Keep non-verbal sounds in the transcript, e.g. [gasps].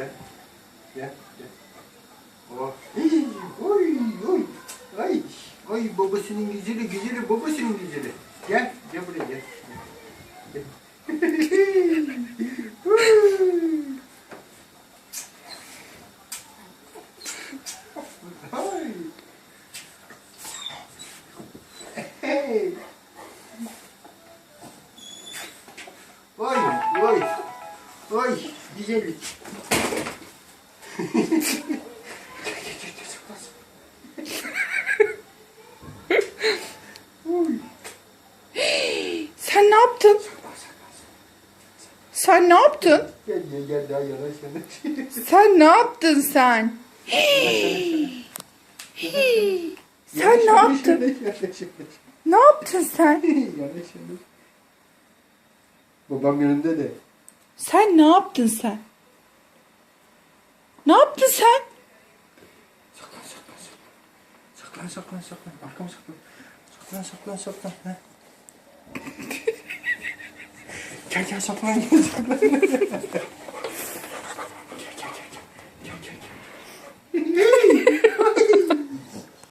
Gel. Gel. Oh. Hii, [gasps] Oy oy. Ay. Ay babasının güzeli güzeli babasının güzeli. Gel. Gel buraya gel. Gel. [laughs] Hey. Oy, oy, oy, güzellik. [laughs] Sen ne yaptın? Sen ne yaptın? Gel gel gel daha yavaş yavaş. [laughs] Sen ne yaptın sen? Sen ne yaptın? Ne yaptın sen? [laughs] Babam yanında de. Sen ne yaptın sen? Ne yaptın sen? Saklan saklan saklan. Saklan saklan saklan. Arkama saklan. Saklan saklan saklan. Heh. [laughs] gel gel saklan gel saklan. [laughs]